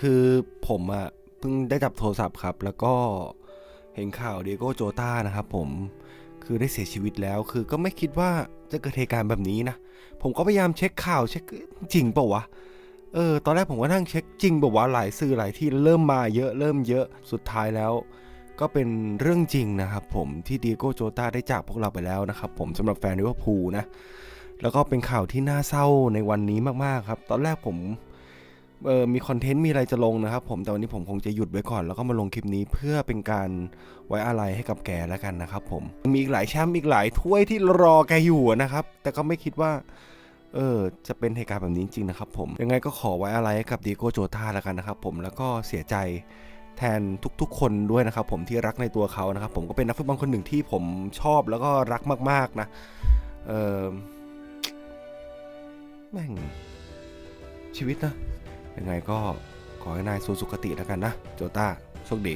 คือผมอะเพิ่งได้จับโทรศัพท์ครับ แล้วก็เห็นข่าวเดโก้โจตานะครับผมคือได้เสียชีวิตแล้ว คือก็ไม่คิดว่าจะเกิดเหตุการณ์แบบนี้นะ ผมก็พยายามเช็คข่าวเช็คจริงเปล่าวะ เออ ตอนแรกผมก็นั่งเช็คจริงเปล่าวะหลายสื่อหลายที่เริ่มมาเยอะเริ่มเยอะ สุดท้ายแล้ว ก็เป็นเรื่องจริงนะครับผมที่เดียโก้โจตาได้จากพวกเราไปแล้วนะครับผมสำหรับแฟนลิเวอร์พูลนะ แล้วก็เป็นข่าวที่น่าเศร้าในวันนี้มากๆครับ ตอนแรกผม เออมีคอนเทนต์มีอะไรจะลงนะครับผมแต่วันนี้ผมคงจะหยุดไว้ก่อน แล้วก็มาลงคลิปนี้เพื่อเป็นการไว้อะไรให้กับแกแล้วกันนะครับผมมีอีกหลายแชมป์อีกหลายถ้วยที่รอแกอยู่นะครับ แต่ก็ไม่คิดว่าเออจะเป็นเหตุการณ์แบบนี้จริงๆนะครับผมยังไงก็ขอไว้อะไรให้กับดีโกโจตาแล้วกันนะครับผมแล้วก็เสียใจแทนทุกๆ คนด้วยนะครับผมที่รักในตัวเขานะครับผมก็เป็นนักฟุตบอลคนหนึ่งที่ผมชอบแล้วก็รักมากๆนะเออแม่งชีวิตนะ ยังไงก็ขอให้นายสู่สุคติแล้วกันนะ โจต้าโชคดี